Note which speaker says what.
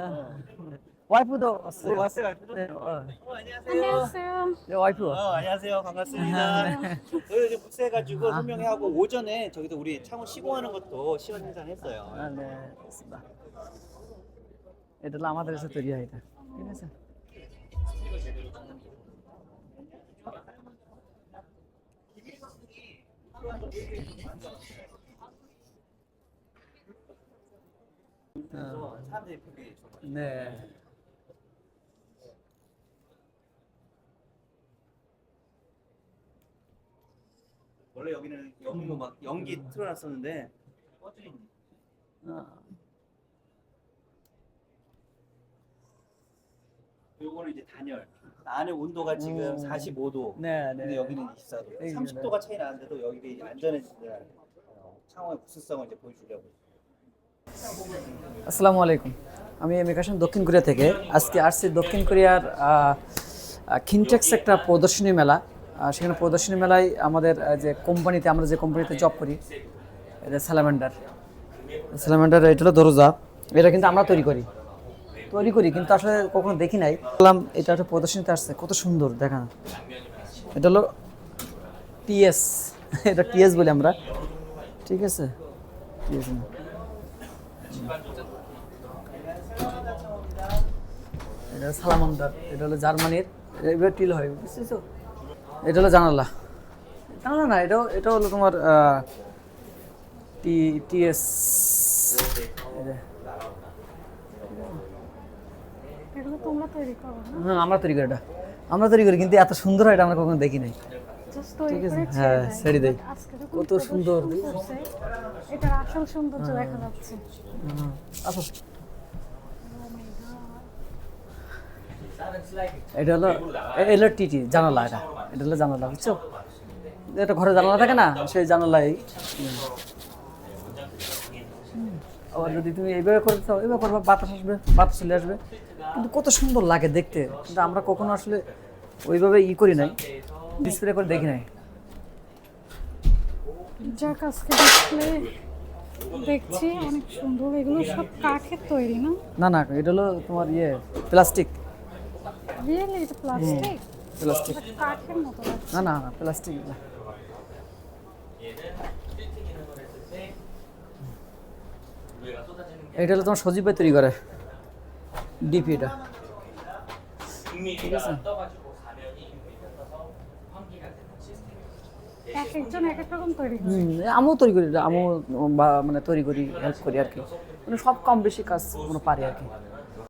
Speaker 1: 어. 와이프도 왔어요.
Speaker 2: 어, 왔어요. 와이프도.
Speaker 1: 네, 어.
Speaker 3: 어, 안녕하세요. 안녕하세요.
Speaker 1: 네, 와이프
Speaker 2: 어, 안녕하세요. 반갑습니다. 아, 네. 저희 이제 복수해가지고 아. 설명회 하고 오전에 저기도 우리 창호 시공하는 것도 시연 행사 했어요.
Speaker 1: 아, 네, 됐습니다. 애들 남아들에서 들이야 이다.
Speaker 2: 그래서. 사람들이 보기 좋아요.
Speaker 1: 네.
Speaker 2: 원래 여기는 연기로 막 연기 틀어놨었는데 꺼져 있네.
Speaker 1: 어,
Speaker 2: 요거는 이제 단열. 안에 온도가 지금
Speaker 1: 음.
Speaker 2: 45도.
Speaker 1: 네,
Speaker 2: 근데
Speaker 1: 네.
Speaker 2: 여기는 24도.
Speaker 1: 네,
Speaker 2: 30도가 차이 나는데도 여기 이제 안전해지는 어, 창원의 부수성을 이제 보여주려고.
Speaker 1: আসসালামু আলাইকুম। আমি এম একাশন দক্ষিণ কোরিয়া থেকে। আজকে আসছি দক্ষিণ কোরিয়ার খিনটেক্স একটা প্রদর্শনী মেলা। সেখানে প্রদর্শনী মেলায় আমাদের যে কোম্পানিতে, আমরা যে কোম্পানিতে জব করি, এটা স্যালামেন্ডার স্যালামেন্ডার এটা হলো দরজা। এটা কিন্তু আমরা তৈরি করি। তৈরি করি, কিন্তু আসলে কখনো দেখি নাই। বললাম, এটা একটা প্রদর্শনীতে আসছে। কত সুন্দর, দেখা। এটা হলো টিএস এটা টিএস বলি আমরা। ঠিক আছে? টিএস না। এটা সালামান্দার এটা হলো জার্মানির এবার টিল হয় বুঝতেছো? এটা হলো জানালা। জানালা না এটাও এটা হলো তোমার টি টিএস। হ্যাঁ আমরা তৈরি করি এটা। আমরা তৈরি করি কিন্তু এত সুন্দর হয় এটা আমরা কখনো দেখি নাই। ঠিক আছে, হ্যাঁ,
Speaker 3: ছেড়ে
Speaker 1: কত সুন্দর,
Speaker 3: এটার আসল সৌন্দর্য দেখা যাচ্ছে।
Speaker 1: আসো। এটা হলো এ- এটা হলো টিটি জানালা এটা। এটা হলো জানালা বুঝছ? এটা ঘরে জানালা থাকে না? সেই জানালাই। আবার যদি তুমি এইভাবে করে চাও এইভাবে করবে বাতাস আসবে বাতাস চলে আসবে। কিন্তু কত সুন্দর লাগে দেখতে। কিন্তু আমরা কখনো আসলে ওইভাবে ই করি নাই। ডিসপ্লে করে দেখি নাই।
Speaker 3: যাক আজকে ডিসপ্লে দেখছি অনেক সুন্দর। এগুলো সব কাঠের তৈরি না?
Speaker 1: না না এটা হলো তোমার ইয়ে প্লাস্টিক।
Speaker 3: রিয়েলি এটা প্লাস্টিক।
Speaker 1: প্লাস্টিক
Speaker 3: কাঠের মতো
Speaker 1: না না না প্লাস্টিক না। এটা হলো তোমার সজীব ভাই তৈরি করে ডিপি এটা। ঠিক আছে? আমিও তৈরি করি, আমিও মানে তৈরি করি হেল্প করি আর কি। মানে সব কম বেশি কাজ পারি আর কি।